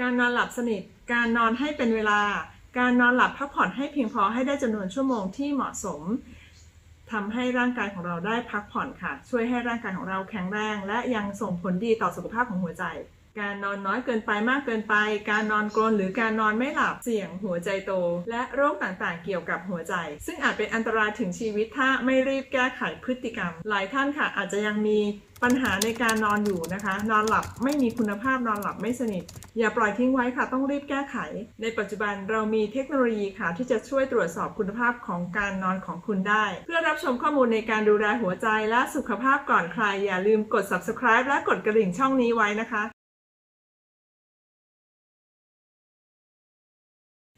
การนอนหลับสนิท การนอนให้เป็นเวลา การนอนหลับพักผ่อนให้เพียงพอให้ได้จำนวนชั่วโมงที่เหมาะสมทำให้ร่างกายของเราได้พักผ่อนค่ะ ช่วยให้ร่างกายของเราแข็งแรง และยังส่งผลดีต่อสุขภาพของหัวใจ การนอนน้อยเกินไปมากเกินไป การนอนกรนหรือการนอนไม่หลับเสี่ยงหัวใจโต และโรคต่างๆ เกี่ยวกับหัวใจ ซึ่งอาจเป็นอันตรายถึงชีวิตถ้าไม่รีบแก้ไขพฤติกรรม หลายท่านค่ะอาจจะยังมีปัญหาในการนอนอยู่นะคะ นอนหลับไม่มีคุณภาพนอนหลับไม่สนิท อย่าปล่อยทิ้งไว้ค่ะ ต้องรีบแก้ไข ในปัจจุบันเรามีเทคโนโลยีค่ะ ที่จะช่วยตรวจสอบคุณภาพของการนอนของคุณได้ เพื่อรับชมข้อมูลในการดูแลหัวใจและสุขภาพก่อนใคร อย่าลืมกด subscribe และกดกระดิ่งช่องนี้ไว้นะคะ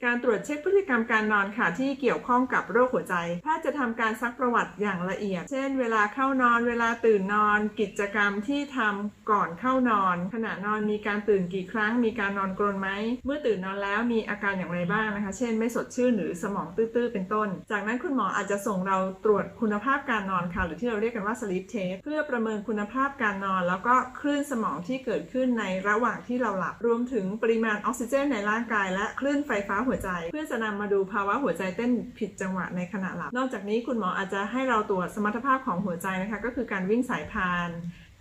การตรวจเช็คพฤติกรรมการนอนค่ะที่เกี่ยวข้องกับโรคหัวใจแพทย์จะทำการซักประวัติอย่างละเอียด เช่น เวลาเข้านอน เวลาตื่นนอน กิจกรรมที่ทำก่อนเข้านอน ขณะนอนมีการตื่นกี่ครั้ง มีการนอนกรนไหม เมื่อตื่นนอนแล้วมีอาการอย่างไรบ้างนะคะ เช่น ไม่สดชื่นหรือสมองตื้อๆ เป็นต้น จากนั้นคุณหมออาจจะส่งเราตรวจคุณภาพการนอนค่ะ หรือที่เราเรียกกันว่า sleep test เพื่อประเมินคุณภาพการนอน แล้วก็คลื่นสมองที่เกิดขึ้นในระหว่างที่เราหลับ รวมถึงปริมาณออกซิเจนในร่างกาย และคลื่นไฟฟ้าหัวใจ เพื่อจะนำมาดูภาวะหัวใจเต้นผิดจังหวะในขณะหลับ นอกจากนี้คุณหมออาจจะให้เราตรวจสมรรถภาพของหัวใจนะคะ ก็คือการวิ่งสายพาน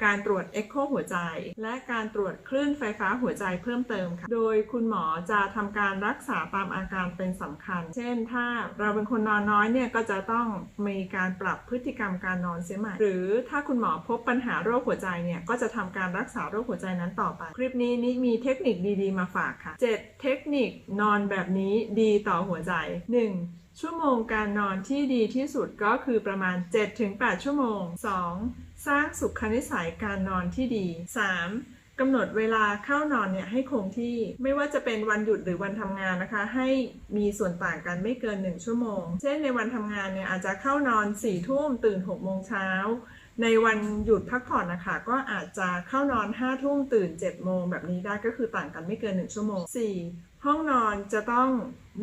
การตรวจเอ็กโคหัวใจ และการตรวจคลื่นไฟฟ้าหัวใจเพิ่มเติมค่ะ โดยคุณหมอจะทำการรักษาตามอาการเป็นสำคัญ เช่น ถ้าเราเป็นคนนอนน้อยเนี่ยก็จะต้องมีการปรับพฤติกรรมการนอนเสียใหม่ หรือถ้าคุณหมอพบปัญหาโรคหัวใจเนี่ยก็จะทำการรักษาโรคหัวใจนั้นต่อไป คลิปนี้นิมีเทคนิคดีๆ มาฝากค่ะ 7 เทคนิคนอนแบบนี้ดีต่อหัวใจ 1. ชั่วโมงการนอนที่ดีที่สุดก็คือประมาณ 7-8 ชั่วโมง 2. สร้างสุขนิสัยการนอนที่ดี 3. กำหนดเวลาเข้านอนเนี่ยให้คงที่ ไม่ว่าจะเป็นวันหยุดหรือวันทำงานนะคะ ให้มีส่วนต่างกันไม่เกิน 1 ชั่วโมง เช่นในวันทำงานเนี่ยอาจจะเข้านอน4ี่ทุ่มตื่น6โมงเช้าในวันหยุดพักผ่อนนะคะ ก็อาจจะเข้านอน5ทุ่มตื่น7โมงแบบนี้ได้ก็คือต่างกันไม่เกิน 1 ชั่วโมง 4. ห้องนอนจะต้อง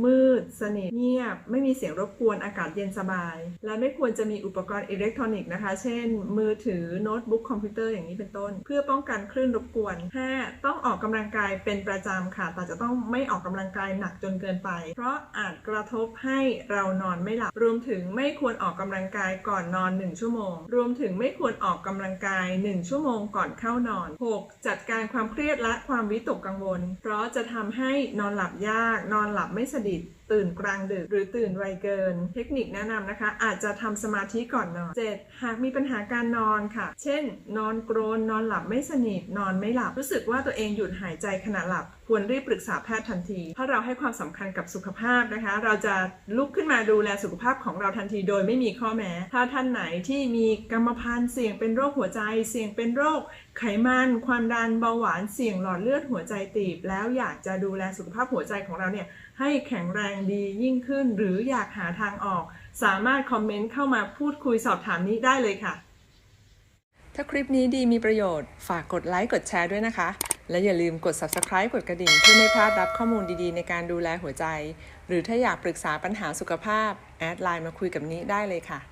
มืด สนิท เงียบ ไม่มีเสียงรบกวน อากาศเย็นสบาย และไม่ควรจะมีอุปกรณ์อิเล็กทรอนิกส์นะคะ เช่น มือถือ โน้ตบุ๊ก คอมพิวเตอร์อย่างนี้เป็นต้น เพื่อป้องกันคลื่นรบกวน 5. ต้องออกกำลังกายเป็นประจำค่ะ แต่จะต้องไม่ออกกำลังกายหนักจนเกินไป เพราะอาจกระทบให้เรานอนไม่หลับ รวมถึงไม่ควรออกกำลังกายก่อนนอน 1 ชั่วโมง รวมถึงไม่ควรออกกำลังกาย 1 ชั่วโมงก่อนเข้านอน 6. จัดการความเครียดและความวิตกกังวล เพราะจะทำให้นอนหลับยาก นอนหลับไม่สนิท দিন ตื่นกลางดึก หรือตื่นไวเกิน เทคนิคแนะนำนะคะ อาจจะทำสมาธิก่อนนอน 7. หากมีปัญหาการนอนค่ะ เช่น นอนกรน นอนหลับไม่สนิท นอนไม่หลับ รู้สึกว่าตัวเองหยุดหายใจขณะหลับ ควรรีบปรึกษาแพทย์ทันทีถ้าะเราให้ความสำคัญกับสุขภาพนะคะ เราจะลุกขึ้นมาดูแลสุขภาพของเราทันทีโดยไม่มีข้อแม้ ถ้าท่านไหนที่มีกรรมพันธุ์เสี่ยงเป็นโรคหัวใจ เสี่ยงเป็นโรคไขมัน ความดัน เบาหวาน เสี่ยงหลอดเลือดหัวใจตีบ แล้วอยากจะดูแลสุขภาพหัวใจของเราเนี่ยให้แข็งแรงดียิ่งขึ้น หรืออยากหาทางออก สามารถคอมเมนต์เข้ามาพูดคุยสอบถามนี้ได้เลยค่ะ ถ้าคลิปนี้ดีมีประโยชน์ ฝากกดไลค์กดแชร์ด้วยนะคะ และอย่าลืมกด Subscribe กดกระดิ่ง เพื่อไม่พลาดรับข้อมูลดีๆ ในการดูแลหัวใจ หรือถ้าอยากปรึกษาปัญหาสุขภาพ แอดไลน์มาคุยกับนี้ได้เลยค่ะ